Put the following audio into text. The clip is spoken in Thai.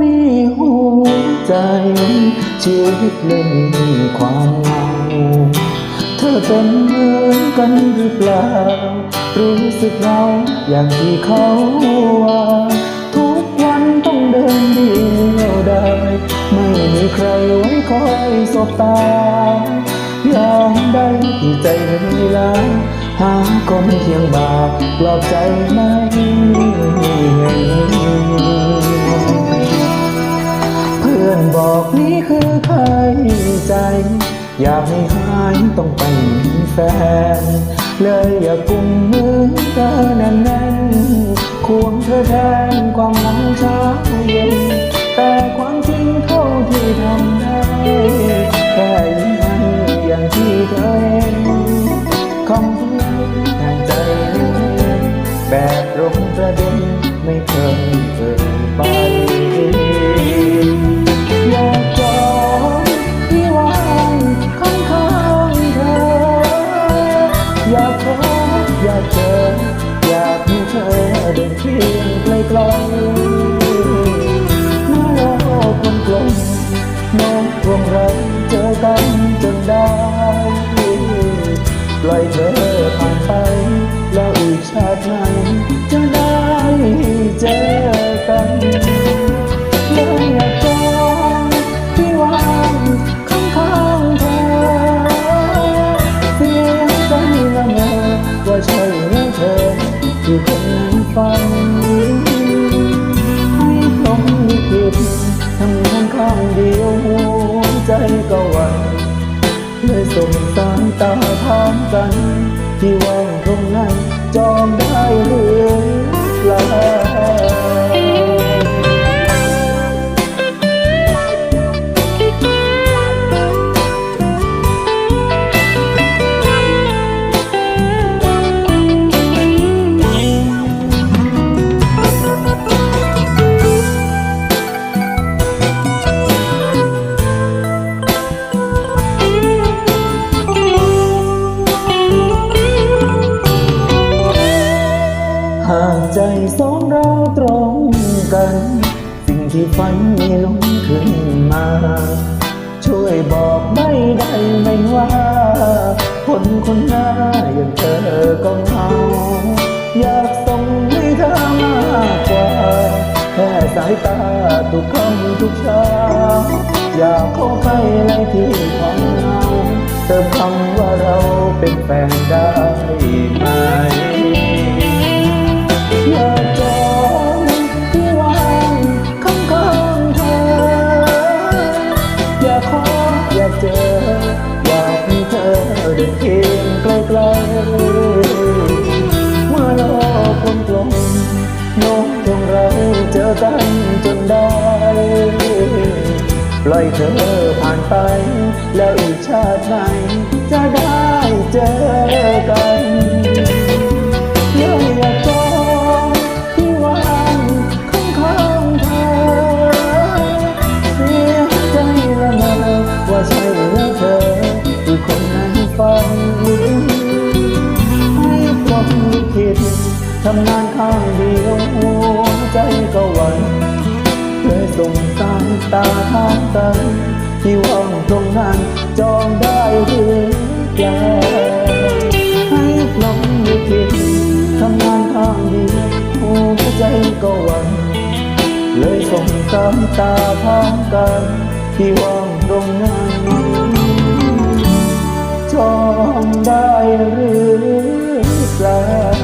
มีหัวใจ ชีวิตเล่นความเหงาเธอเป็นเหมือนกันหรือเปล่า รู้สึกเราอย่างที่เขาว่า ทุกวันต้องเดินเดียวดายไม่มีใครไว้คอยสบตาอยางใดที่ใจเหนื่อยล้าหาคนเคียงบ่าปลอบใจไม่ อยากให้หายต้องไปมีแฟน เลยอยากกุมมือเธอแน่นๆควงเธอแทนความหลังเช้าเย็นแต่ความจริงเท่าที่ทำได้แค่ยิ้มให้อย่างที่เธอเห็นคำพูดแทนใจเล่นแบบตรงประเด็นไม่เคยเอ่ยไป ปล่อยเธอผ่านไปแล้วอีกชาติไหนจะได้เจอกันเลยอยากจองที่วางข้างๆเธอเสียงใจละเมอว่าใช่แล้วเธอที่คนนั้นฝันให้พรหมลิขิตทำงานข้างเดียวหัวใจก็หวั่นเลยสงสา ตาทามกัน ที่ว่างตรงนั้น ที่ฝันมีลุ้นขึ้นมา ช่วยบอกไม่ได้ไหมว่า คนคนหน้าอย่างเธอก็เหงาอยากส่งให้เธอมากกว่า แค่สายตาทุกคำทุกเช้าอยากเข้าใกล้ในที่ของเงาเติมคำว่าเราเป็นแฟนได้ เมื่อโลกกลมกลมโน้มตรงเราเจอกันจนได้ ปล่อยเธอผ่านไป แล้วอีกชาติไหนจะได้เจอกันเลยอยากจองที่วางข้างๆเธอเสียใจละเมอว่าใช่แล้วเธอที่คน ทำงานข้างเดียวหัวใจก็วันเคยส่งสายตาทางกันที่ว่างตรงนั้นจองได้หรือเปล่าให้พลมไม่คิดทำงานข้างเดียวหัวใจก็วันเลยส่งสายตาทางกันที่ว่างตรงนั้นจองได้หรือเปล่า